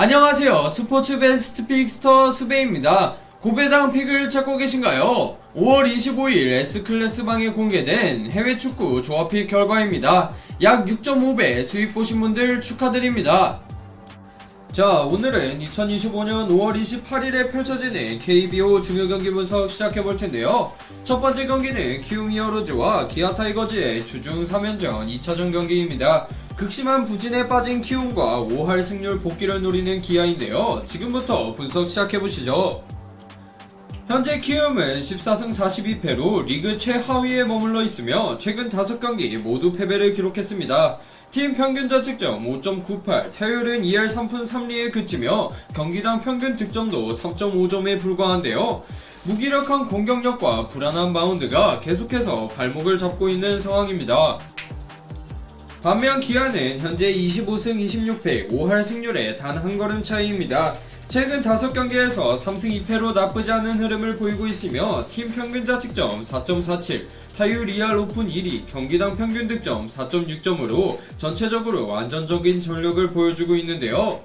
안녕하세요. 스포츠 베스트 픽스터 스베입니다. 고배당 픽을 찾고 계신가요? 5월 25일 S클래스 방에 공개된 해외 축구 조합픽 결과입니다. 약 6.5배 수입 보신 분들 축하드립니다. 자, 오늘은 2025년 5월 28일에 펼쳐지는 KBO 중요 경기 분석 시작해 볼 텐데요. 첫 번째 경기는 키움 히어로즈와 기아 타이거즈의 주중 3연전 2차전 경기입니다. 극심한 부진에 빠진 키움과 5할 승률 복귀를 노리는 기아인데요. 지금부터 분석 시작해 보시죠. 현재 키움은 14승 42패로 리그 최하위에 머물러 있으며 최근 5경기 모두 패배를 기록했습니다. 팀 평균 자책점 5.98, 타율은 2할 3푼 3리에 그치며 경기장 평균 득점도 3.5점에 불과한데요. 무기력한 공격력과 불안한 마운드가 계속해서 발목을 잡고 있는 상황입니다. 반면 기아는 현재 25승 26패 5할 승률에 단 한 걸음 차이입니다. 최근 5경기에서 3승 2패로 나쁘지 않은 흐름을 보이고 있으며 팀 평균 자책점 4.47, 타율 2할 오픈 1위, 경기당 평균 득점 4.6점으로 전체적으로 안정적인 전력을 보여주고 있는데요.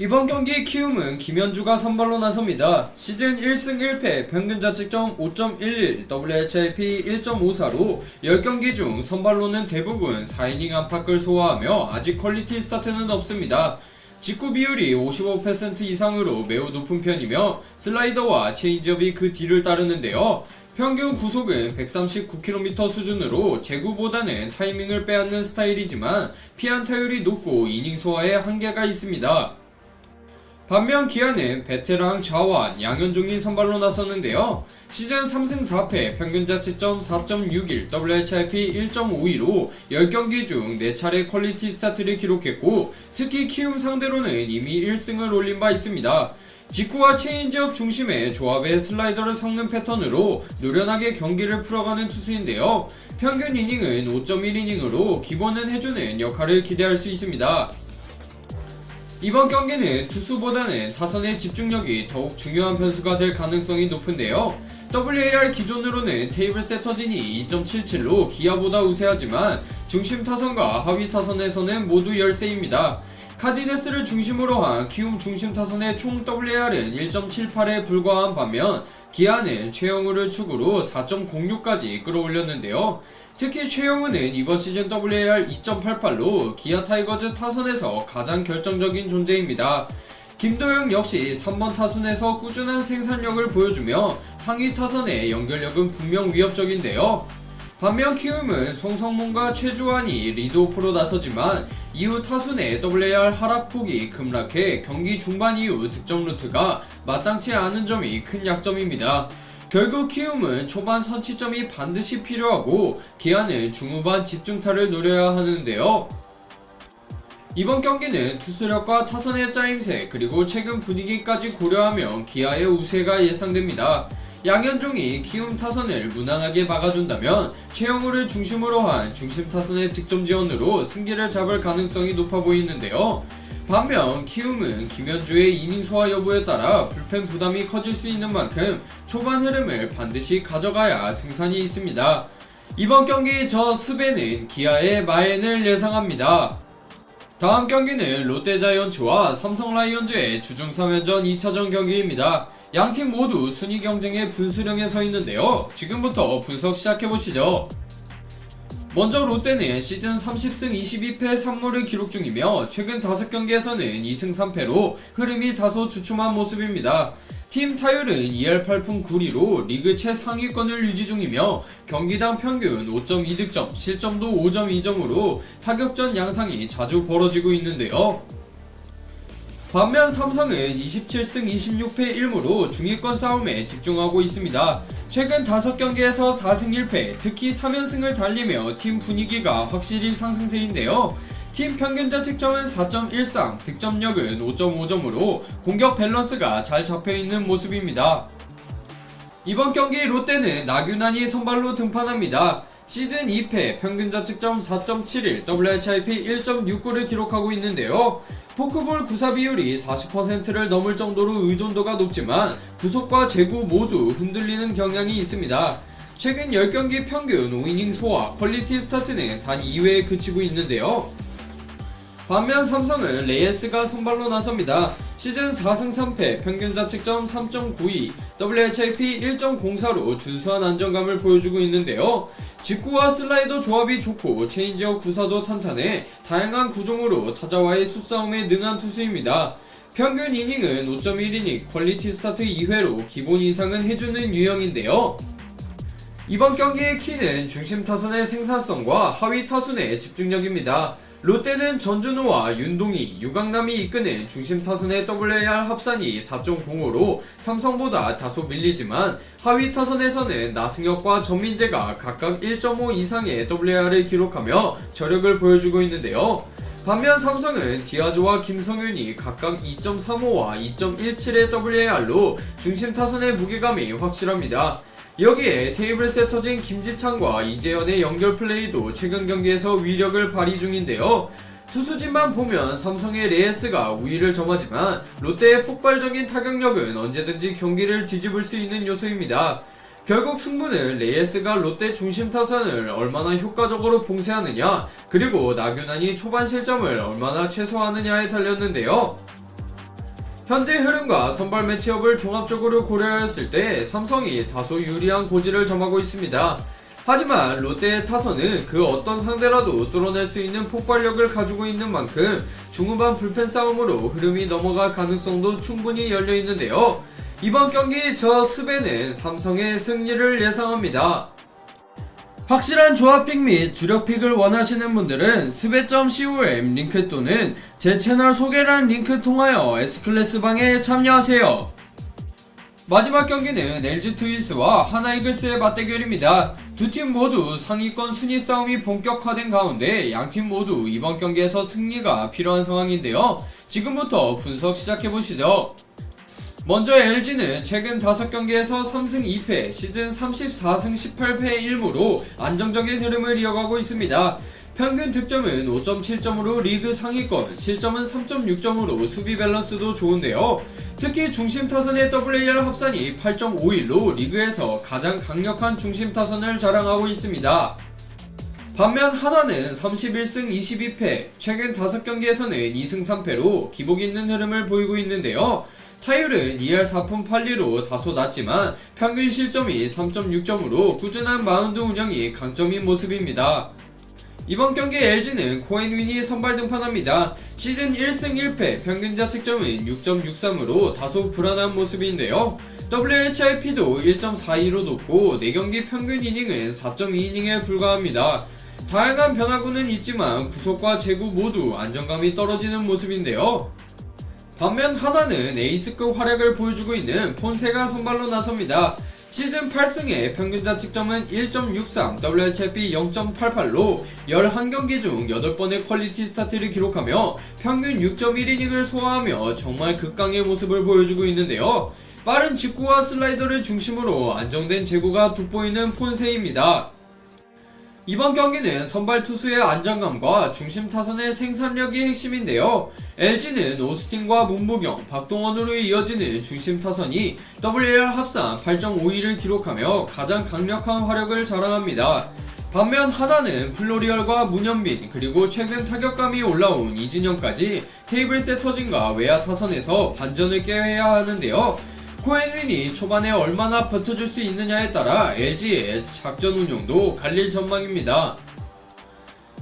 이번 경기 키움은 김현주가 선발로 나섭니다. 시즌 1승 1패 평균 자책점 5.11, WHIP 1.54로 10경기 중 선발로는 대부분 4이닝 안팎을 소화하며 아직 퀄리티 스타트는 없습니다. 직구 비율이 55% 이상으로 매우 높은 편이며 슬라이더와 체인지업이 그 뒤를 따르는데요. 평균 구속은 139km 수준으로 제구보다는 타이밍을 빼앗는 스타일이지만 피안 타율이 높고 이닝 소화에 한계가 있습니다. 반면 기아는 베테랑 좌완 양현종이 선발로 나섰는데요. 시즌 3승 4패 평균 자책점 4.61 WHIP 1.52로 10경기 중 4차례 퀄리티 스타트를 기록했고 특히 키움 상대로는 이미 1승을 올린 바 있습니다. 직구와 체인지업 중심의 조합의 슬라이더를 섞는 패턴으로 노련하게 경기를 풀어가는 투수인데요. 평균 이닝은 5.1이닝으로 기본은 해주는 역할을 기대할 수 있습니다. 이번 경기는 투수보다는 타선의 집중력이 더욱 중요한 변수가 될 가능성이 높은데요. WAR 기존으로는 테이블 세터진이 2.77로 기아보다 우세하지만 중심 타선과 하위 타선에서는 모두 열세입니다. 카디네스를 중심으로 한 키움 중심 타선의 총 WAR은 1.78에 불과한 반면 기아는 최영우를 축으로 4.06까지 끌어올렸는데요. 특히 최영우는 이번 시즌 WAR 2.88로 기아 타이거즈 타선에서 가장 결정적인 존재입니다. 김도영 역시 3번 타순에서 꾸준한 생산력을 보여주며 상위 타선의 연결력은 분명 위협적인데요. 반면 키움은 송성문과 최주환이 리드오프로 나서지만 이후 타순의 WAR 하락폭이 급락해 경기 중반 이후 득점 루트가 마땅치 않은 점이 큰 약점입니다. 결국 키움은 초반 선취점이 반드시 필요하고 기아는 중후반 집중타를 노려야 하는데요. 이번 경기는 투수력과 타선의 짜임새 그리고 최근 분위기까지 고려하면 기아의 우세가 예상됩니다. 양현종이 키움 타선을 무난하게 막아준다면 최영우를 중심으로 한 중심 타선의 득점 지원으로 승기를 잡을 가능성이 높아 보이는데요. 반면 키움은 김현주의 이닝 소화 여부에 따라 불펜 부담이 커질 수 있는 만큼 초반 흐름을 반드시 가져가야 승산이 있습니다. 이번 경기 저 스베는 기아의 마엔을 예상합니다. 다음 경기는 롯데자이언츠와 삼성 라이온즈의 주중 3연전 2차전 경기입니다. 양팀 모두 순위 경쟁의 분수령에 서 있는데요. 지금부터 분석 시작해보시죠. 먼저 롯데는 시즌 30승 22패 3무를 기록 중이며 최근 5경기에서는 2승 3패로 흐름이 다소 주춤한 모습입니다. 팀 타율은 2할 8푼 9리로 리그 최상위권을 유지 중이며 경기당 평균 5.2득점, 실점도 5.2점으로 타격전 양상이 자주 벌어지고 있는데요. 반면 삼성은 27승 26패 1무로 중위권 싸움에 집중하고 있습니다. 최근 5경기에서 4승 1패, 특히 3연승을 달리며 팀 분위기가 확실히 상승세인데요. 팀 평균 자책점은 4.13, 득점력은 5.5점으로 공격 밸런스가 잘 잡혀있는 모습입니다. 이번 경기 롯데는 나균환이 선발로 등판합니다. 시즌 2패, 평균 자책점 4.71, WHIP 1.69를 기록하고 있는데요. 포크볼 구사 비율이 40%를 넘을 정도로 의존도가 높지만 구속과 제구 모두 흔들리는 경향이 있습니다. 최근 10경기 평균 5이닝 소화, 퀄리티 스타트는 단 2회에 그치고 있는데요. 반면 삼성은 레이스가 선발로 나섭니다. 시즌 4승 3패, 평균 자책점 3.92, WHIP 1.04로 준수한 안정감을 보여주고 있는데요. 직구와 슬라이더 조합이 좋고 체인지어 구사도 탄탄해 다양한 구종으로 타자와의 수싸움에 능한 투수입니다. 평균 이닝은 5.1이닝, 퀄리티 스타트 2회로 기본 이상은 해주는 유형인데요. 이번 경기의 키는 중심 타선의 생산성과 하위 타순의 집중력입니다. 롯데는 전준호와 윤동희, 유강남이 이끄는 중심 타선의 WAR 합산이 4.05로 삼성보다 다소 밀리지만 하위 타선에서는 나승엽과 전민재가 각각 1.5 이상의 WAR을 기록하며 저력을 보여주고 있는데요. 반면 삼성은 디아조와 김성윤이 각각 2.35와 2.17의 WAR로 중심 타선의 무게감이 확실합니다. 여기에 테이블 세터진 김지창과 이재현의 연결 플레이도 최근 경기에서 위력을 발휘 중인데요. 투수진만 보면 삼성의 레이스가 우위를 점하지만 롯데의 폭발적인 타격력은 언제든지 경기를 뒤집을 수 있는 요소입니다. 결국 승부는 레이스가 롯데 중심 타선을 얼마나 효과적으로 봉쇄하느냐 그리고 나균안이 초반 실점을 얼마나 최소화하느냐에 달렸는데요. 현재 흐름과 선발 매치업을 종합적으로 고려했을 때 삼성이 다소 유리한 고지를 점하고 있습니다. 하지만 롯데의 타선은 그 어떤 상대라도 뚫어낼 수 있는 폭발력을 가지고 있는 만큼 중후반 불펜 싸움으로 흐름이 넘어갈 가능성도 충분히 열려 있는데요. 이번 경기 저 스베는 삼성의 승리를 예상합니다. 확실한 조합픽 및 주력픽을 원하시는 분들은 스베.com 링크 또는 제 채널 소개란 링크 통하여 S클래스 방에 참여하세요. 마지막 경기는 LG 트윈스와 하나 이글스의 맞대결입니다. 두 팀 모두 상위권 순위 싸움이 본격화된 가운데 양팀 모두 이번 경기에서 승리가 필요한 상황인데요. 지금부터 분석 시작해 보시죠. 먼저 LG는 최근 5경기에서 3승 2패, 시즌 34승 18패 1무로 안정적인 흐름을 이어가고 있습니다. 평균 득점은 5.7점으로 리그 상위권, 실점은 3.6점으로 수비 밸런스도 좋은데요. 특히 중심 타선의 WAR 합산이 8.51로 리그에서 가장 강력한 중심 타선을 자랑하고 있습니다. 반면 하나는 31승 22패, 최근 5경기에서는 2승 3패로 기복 있는 흐름을 보이고 있는데요. 타율은 2할 4푼 8리로 다소 낮지만 평균 실점이 3.6점으로 꾸준한 마운드 운영이 강점인 모습입니다. 이번 경기 LG는 코엔 윈이 선발 등판합니다. 시즌 1승 1패, 평균 자책점은 6.63으로 다소 불안한 모습인데요. WHIP도 1.42로 높고 4경기 평균 이닝은 4.2이닝에 불과합니다. 다양한 변화구는 있지만 구속과 제구 모두 안정감이 떨어지는 모습인데요. 반면 하나는 에이스급 활약을 보여주고 있는 폰세가 선발로 나섭니다. 시즌 8승에 평균 자책점은 1.63, WHIP 0.88로 11경기 중 8번의 퀄리티 스타트를 기록하며 평균 6.1이닝을 소화하며 정말 극강의 모습을 보여주고 있는데요. 빠른 직구와 슬라이더를 중심으로 안정된 제구가 돋보이는 폰세입니다. 이번 경기는 선발 투수의 안정감과 중심 타선의 생산력이 핵심인데요. LG는 오스틴과 문보경, 박동원으로 이어지는 중심 타선이 WAR 합산 8.52를 기록하며 가장 강력한 화력을 자랑합니다. 반면 하나는 플로리얼과 문현빈 그리고 최근 타격감이 올라온 이진영까지 테이블 세터진과 외야 타선에서 반전을 깨야 하는데요. 코엔윈이 초반에 얼마나 버텨줄 수 있느냐에 따라 LG의 작전 운영도 갈릴 전망입니다.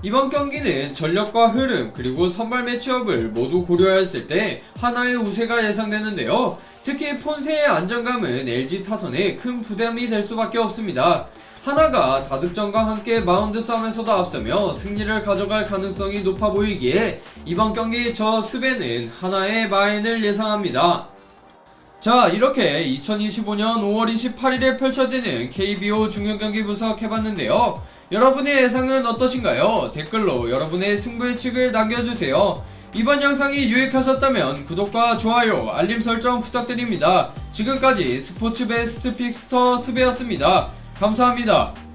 이번 경기는 전력과 흐름 그리고 선발 매치업을 모두 고려했을 때 하나의 우세가 예상되는데요. 특히 폰세의 안정감은 LG 타선에 큰 부담이 될 수밖에 없습니다. 하나가 다득점과 함께 마운드 싸움에서도 앞서며 승리를 가져갈 가능성이 높아 보이기에 이번 경기 저 스베는 하나의 마인을 예상합니다. 자 이렇게 2025년 5월 28일에 펼쳐지는 KBO 중요경기 분석해봤는데요. 여러분의 예상은 어떠신가요? 댓글로 여러분의 승부 예측을 남겨주세요. 이번 영상이 유익하셨다면 구독과 좋아요 알림 설정 부탁드립니다. 지금까지 스포츠 베스트 픽스터 수배였습니다. 감사합니다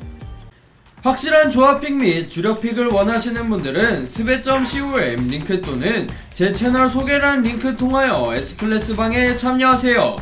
확실한 조합픽 및 주력픽을 원하시는 분들은 스베.com 링크 또는 제 채널 소개란 링크 통하여 S클래스 방에 참여하세요.